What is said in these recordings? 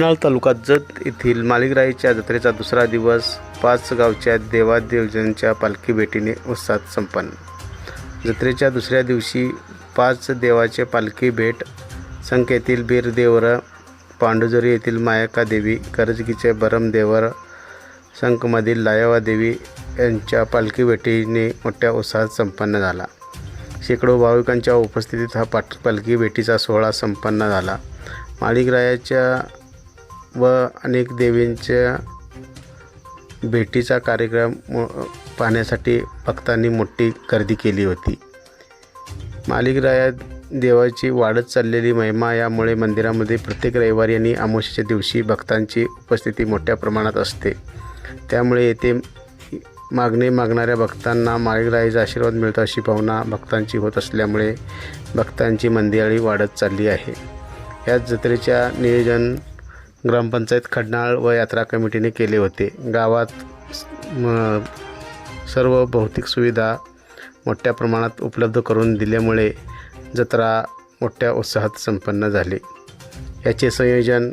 उन्हाळ तालुका जत येथील मालिकराईच्या जत्रेचा दुसरा दिवस पाच गावच्या देवादेवजांच्या पालखी भेटीने उत्साहात संपन्न. जत्रेच्या दुसऱ्या दिवशी पाच देवाचे पालखी भेट संख्येतील बीरदेवर पांडुजरी येथील मायका देवी करजगीचे बरमदेवर संकमधील लायावा देवी यांच्या पालखी भेटीने मोठ्या उत्साहात संपन्न झाला. शेकडो भाविकांच्या उपस्थितीत हा पाठ पालखी भेटीचा सोहळा संपन्न झाला. मालिकरायाच्या व अनेक देवींच्या भेटीचा कार्यक्रम मो- पाहण्यासाठी भक्तांनी मोठी गर्दी केली होती. मालिकराया देवाची वाढत चाललेली महिमा यामुळे मंदिरामध्ये प्रत्येक रविवारी आणि अमावस्येच्या दिवशी भक्तांची उपस्थिती मोठ्या प्रमाणात असते. त्यामुळे येथे मागणे मागणाऱ्या भक्तांना माळीरायाचा आशीर्वाद मिळतो अशी भावना भक्तांची होत असल्यामुळे भक्तांची मंदिराळी वाढत चालली आहे. याच जत्रेच्या नियोजन ग्रामपंचायत खडनाळ व यात्रा कमिटीने केले होते. गावात सर्व भौतिक सुविधा मोठ्या प्रमाणात उपलब्ध करून दिल्यामुळे जत्रा मोठ्या उत्साहात संपन्न झाली. याचे संयोजन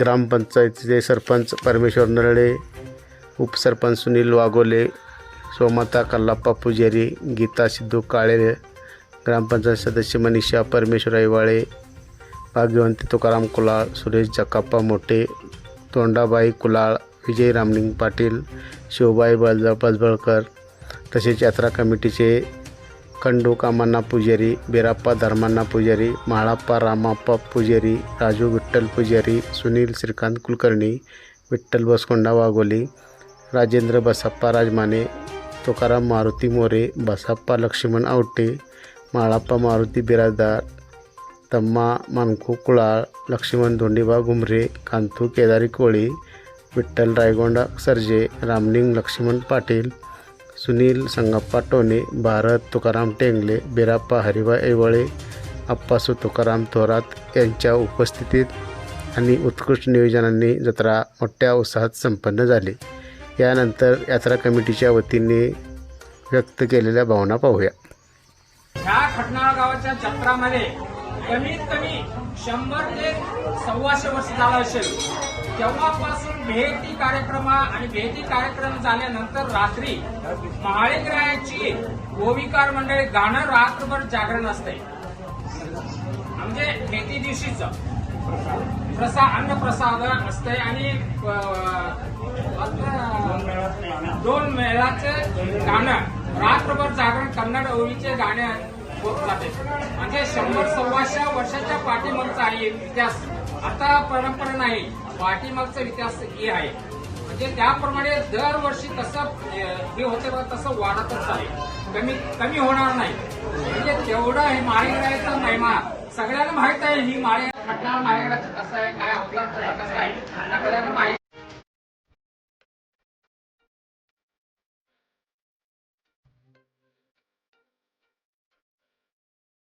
ग्रामपंचायतीचे सरपंच परमेश्वर नरळे उपसरपंच सुनील वाघोले सोमाता कल्लाप्पा पुजारी गीता सिद्धू काळे ग्रामपंचायत सदस्य मनीषा परमेश्वर ऐवाळे भाग्यवंती तुकाराम कुलाळ सुरेश जकाप्पा मोठे तोंडाबाई कुलाळ विजय रामलिंग पाटील शिवबाई बळजा बजबळकर तसेच यात्रा कमिटीचे खंडू कामांना पुजारी बिराप्पा धर्मांना पुजारी म्हाळाप्पा रामाप्पा पुजारी राजू विठ्ठल पुजारी सुनील श्रीकांत कुलकर्णी विठ्ठल बसकोंडा वाघोली राजेंद्र बसप्पा राजमाने तुकाराम मारुती मोरे बसाप्पा लक्ष्मण आवटे माळाप्पा मारुती बिराजदार तम्मा मानकू कुळाळ लक्ष्मण धोंडीबा घुमरे कांतू केदारी कोळी विठ्ठल रायगोंडा सरजे रामलिंग लक्ष्मण पाटील सुनील संगप्पा टोने भारत तुकाराम टेंगले बिराप्पा हरिबा ऐवळे अप्पासू तुकाराम थोरात यांच्या उपस्थितीत आणि उत्कृष्ट नियोजनांनी जत्रा मोठ्या उत्साहात संपन्न झाली. यानंतर यात्रा कमिटीच्या वतीने व्यक्त केलेल्या भावना पाहूया. ह्या खटनाळ गावाच्या जत्रामध्ये कमीत कमी शंभर ते सव्वाशे वर्ष झाला असेल. तेव्हापासून भेटी कार्यक्रम आणि भेटी कार्यक्रम झाल्यानंतर रात्री महाळेग्रहाची गोविकार मंडळी गाणं रात्रभर जागरण असते. म्हणजे भेटी दिवशीच. प्रसा अन्नप्रसाद असते आणि दोन मेळाचे गाणं. रात्रभर जागरण कन्नड ओळीचे गाणे जाते म्हणजे शंभर सव्वाशे वर्षाच्या पाठीमागचा आहे इतिहास. आता परंपरा नाही पाठीमागचा इतिहास हे आहे. म्हणजे त्याप्रमाणे दरवर्षी तसं हे होते बघा तसं वाढतच आहे. कमी कमी होणार नाही. म्हणजे तेवढं हे माळेगडाचा महिमा. सगळ्यांना माहीत आहे ही माळे घटना माळेगडाचं कसं आहे काय आपलं कसं आहे सगळ्यांना माहिती